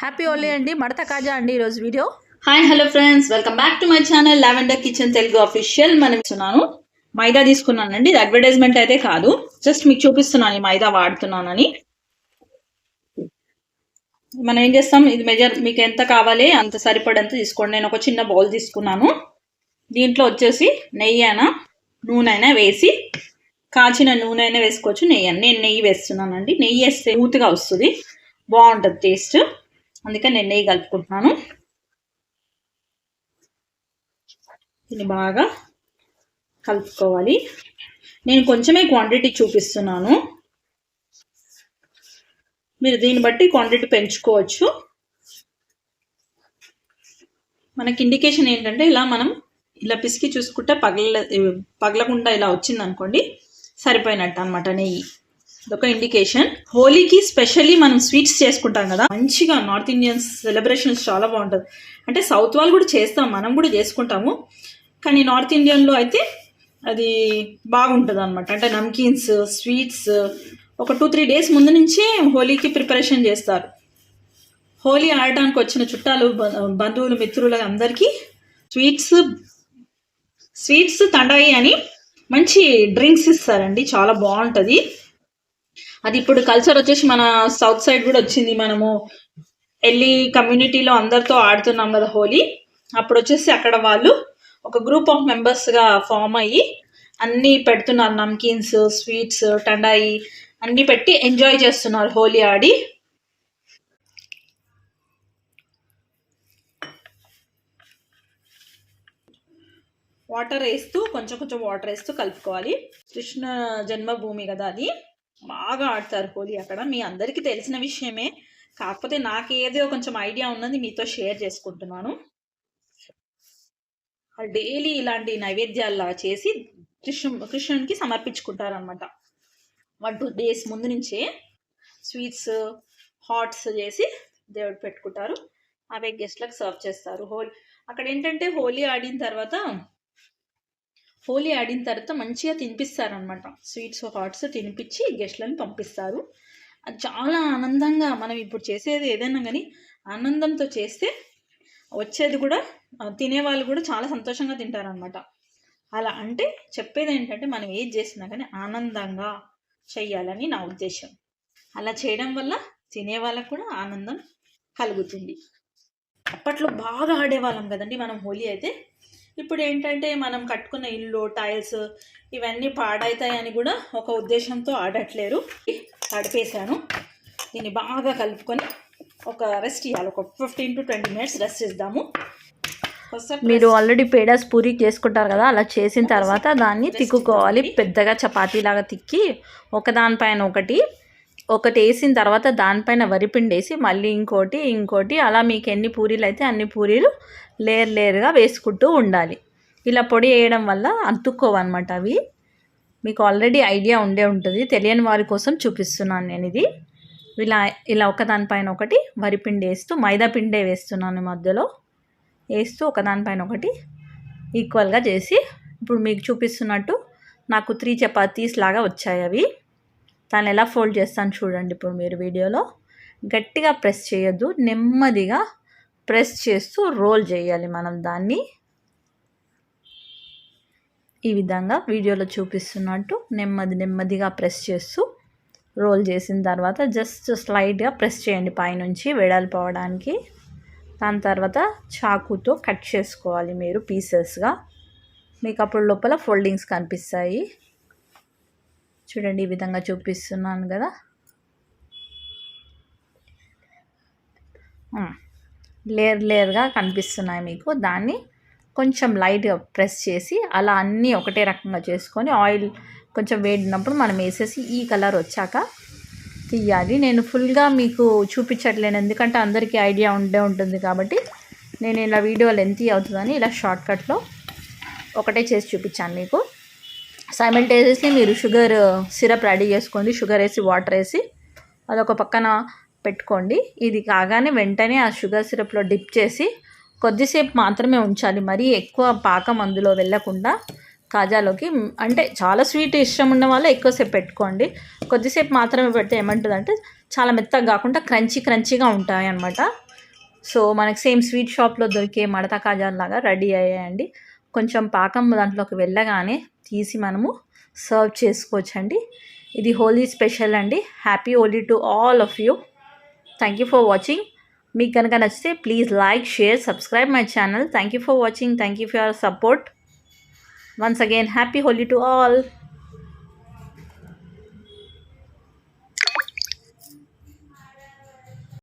Happy ఓలీ అండి. మడత కాజా అండి ఈరోజు video. Hi hello friends. Welcome back to my channel lavender kitchen Telugu official. మనం ఇస్తున్నాను. మైదా తీసుకున్నానండి. ఇది అడ్వర్టైజ్మెంట్ అయితే కాదు. జస్ట్ మీకు చూపిస్తున్నాను ఈ మైదా వాడుతున్నానని. మనం ఏం చేస్తాం? ఇది మెజర్ మీకు ఎంత కావాలి అంత సరిపడంత తీసుకోండి. నేను ఒక చిన్న బౌల్ తీసుకున్నాను. దీంట్లో వచ్చేసి నెయ్యి అయినా నూనె అయినా వేసి కాచిన నూనె అయినా వేసుకోవచ్చు. నెయ్యి నేను నెయ్యి వేస్తున్నానండి. నెయ్యి వేస్తే ఊతుగా వస్తుంది. బాగుంటుంది టేస్ట్ అందుకే నేను నెయ్యి కలుపుకుంటున్నాను. దీన్ని బాగా కలుపుకోవాలి. నేను కొంచెమే క్వాంటిటీ చూపిస్తున్నాను. మీరు దీన్ని బట్టి క్వాంటిటీ పెంచుకోవచ్చు. మనకి ఇండికేషన్ ఏంటంటే ఇలా మనం ఇలా పిసికి చూసుకుంటే పగల పగలకుండా ఇలా వచ్చింది అనుకోండి సరిపోయినట్టు అనమాట నెయ్యి. ఇదొక ఇండికేషన్ హోలీకి స్పెషల్లీ మనం స్వీట్స్ చేసుకుంటాం కదా మంచిగా నార్త్ ఇండియన్స్ సెలబ్రేషన్స్ చాలా బాగుంటుంది. అంటే సౌత్ వాళ్ళు కూడా చేస్తాం మనం కూడా చేసుకుంటాము. కానీ నార్త్ ఇండియన్లో అయితే అది బాగుంటుంది అనమాట అంటే నమ్కీన్స్ స్వీట్స్ ఒక టూ త్రీ డేస్ ముందు నుంచే హోలీకి ప్రిపరేషన్ చేస్తారు. హోలీ ఆడటానికి వచ్చిన చుట్టాలు బ- బంధువులు మిత్రులు అందరికీ స్వీట్స్ స్వీట్స్ తండాయి అని మంచి డ్రింక్స్ ఇస్తారండి. చాలా బాగుంటుంది. అది ఇప్పుడు కల్చర్ వచ్చేసి మన సౌత్ సైడ్ కూడా వచ్చింది మనము. వెళ్ళి కమ్యూనిటీలో అందరితో ఆడుతున్నాం కదా హోలీ. అప్పుడు వచ్చేసి అక్కడ వాళ్ళు ఒక గ్రూప్ ఆఫ్ మెంబర్స్గా ఫామ్ అయ్యి అన్నీ పెడుతున్నారు నమ్కీన్స్ స్వీట్స్ టండాయి అన్నీ పెట్టి ఎంజాయ్ చేస్తున్నారు హోలీ ఆడి. వాటర్ వేస్తూ కొంచెం కొంచెం వాటర్ వేస్తూ కలుపుకోవాలి. కృష్ణ జన్మభూమి కదా అది. బాగా ఆడతారు హోలీ అక్కడ. మీ అందరికీ తెలిసిన విషయమే. కాకపోతే నాకు ఏదో కొంచెం ఐడియా ఉన్నది మీతో షేర్ చేసుకుంటున్నాను. డైలీ ఇలాంటి నైవేద్యాలు చేసి కృష్ణ కృష్ణునికి సమర్పించుకుంటారనమాట వన్ టూ డేస్ ముందు నుంచే స్వీట్స్ హాట్స్ చేసి దేవుడు పెట్టుకుంటారు. అవే గెస్ట్లకు సర్వ్ చేస్తారు హోలీ అక్కడ ఏంటంటే హోలీ ఆడిన తర్వాత హోలీ ఆడిన తర్వాత మంచిగా తినిపిస్తారనమాట స్వీట్స్ హాట్స్ తినిపించి గెస్ట్లను పంపిస్తారు. అది చాలా ఆనందంగా మనం ఇప్పుడు చేసేది ఏదైనా కానీ ఆనందంతో చేస్తే వచ్చేది కూడా తినేవాళ్ళు కూడా చాలా సంతోషంగా తింటారనమాట అలా అంటే చెప్పేది ఏంటంటే మనం ఏది చేసినా కానీ ఆనందంగా చెయ్యాలని నా ఉద్దేశం. అలా చేయడం వల్ల తినే వాళ్ళకు కూడా ఆనందం కలుగుతుంది. అప్పట్లో బాగా ఆడేవాళ్ళం కదండి మనం హోలీ అయితే. ఇప్పుడు ఏంటంటే మనం కట్టుకున్న ఇల్లు టైల్స్ ఇవన్నీ పాడవుతాయని కూడా ఒక ఉద్దేశంతో ఆడట్లేరు. తడిపేశాను దీన్ని బాగా కలుపుకొని ఒక రెస్ట్ ఇవ్వాలి ఒక fifteen to twenty minutes rest ఇద్దాము. మీరు ఆల్రెడీ పేడాస్ పూరి చేసుకుంటారు కదా అలా చేసిన తర్వాత దాన్ని తిక్కుకోవాలి. పెద్దగా చపాతీలాగా తిక్కి ఒకదానిపైన ఒకటి ఒకటి వేసిన తర్వాత దానిపైన వరిపిండి వేసి మళ్ళీ ఇంకోటి ఇంకోటి అలా మీకు ఎన్ని పూరీలు అయితే అన్ని పూరీలు లేయర్ లేయర్గా వేసుకుంటూ ఉండాలి. ఇలా పొడి వేయడం వల్ల అతుక్కోవన్నమాట అవి. మీకు ఆల్రెడీ ఐడియా ఉండే ఉంటుంది. తెలియని వారి కోసం చూపిస్తున్నాను నేను ఇది. ఇలా ఇలా ఒకదానిపైన ఒకటి వరిపిండి వేస్తూ మైదా పిండే వేస్తున్నాను మధ్యలో. వేస్తూ ఒకదానిపైన ఒకటి ఈక్వల్గా చేసి ఇప్పుడు మీకు చూపిస్తున్నట్టు నాకు త్రీ చపాతీస్ లాగా వచ్చాయి అవి. దాన్ని ఎలా ఫోల్డ్ చేస్తాను చూడండి ఇప్పుడు మీరు వీడియోలో. గట్టిగా ప్రెస్ చేయొద్దు నెమ్మదిగా ప్రెస్ చేస్తూ రోల్ చేయాలి మనం దాన్ని. ఈ విధంగా వీడియోలో చూపిస్తున్నట్టు నెమ్మది నెమ్మదిగా ప్రెస్ చేస్తూ రోల్ చేసిన తర్వాత జస్ట్ స్లైడ్గా ప్రెస్ చేయండి పైనుంచి వెడల్పోవడానికి. దాని తర్వాత చాకుతో కట్ చేసుకోవాలి మీరు పీసెస్గా. మీకు అప్పుడు లోపల ఫోల్డింగ్స్ కనిపిస్తాయి. చూడండి ఈ విధంగా చూపిస్తున్నాను కదా. లేయర్ లేయర్గా కనిపిస్తున్నాయి మీకు. దాన్ని కొంచెం లైట్గా ప్రెస్ చేసి అలా అన్నీ ఒకటే రకంగా చేసుకొని ఆయిల్ కొంచెం వేడినప్పుడు మనం వేసేసి ఈ కలర్ వచ్చాక తీయాలి. నేను ఫుల్గా మీకు చూపించట్లేను ఎందుకంటే అందరికీ ఐడియా ఉండే ఉంటుంది కాబట్టి నేను ఇలా వీడియో లెంతీ అవుతుందని ఇలా షార్ట్కట్లో ఒకటే చేసి చూపించాను మీకు. సైమిల్టేనియస్లీ మీరు షుగర్ సిరప్ రెడీ చేసుకోండి షుగర్ వేసి వాటర్ వేసి అదొక పక్కన పెట్టుకోండి. ఇది కాగానే వెంటనే ఆ షుగర్ సిరప్లో డిప్ చేసి కొద్దిసేపు మాత్రమే ఉంచాలి. మరీ ఎక్కువ పాకం అందులో వెళ్ళకుండా కాజాలోకి. అంటే చాలా స్వీట్ ఇష్టం ఉన్న వాళ్ళు ఎక్కువసేపు పెట్టుకోండి. కొద్దిసేపు మాత్రమే పెడితే ఏమంటుందంటే చాలా మెత్తగా కాకుండా క్రంచీ క్రంచీగా ఉంటాయి అన్నమాట సో మనకి సేమ్ స్వీట్ షాప్లో దొరికే మడత కాజాలు లాగా రెడీ అయ్యాయండి. కొంచెం పాకం దాంట్లోకి వెళ్ళగానే తీసి మనము సర్వ్ చేసుకోవచ్చండి. ఇది హోలీ స్పెషల్ అండి. Happy Holi to all of you. Thank you for watching మీకు కనుక నచ్చితే please like share subscribe my channel. Thank you for watching thank you for your support once again happy Holi to all.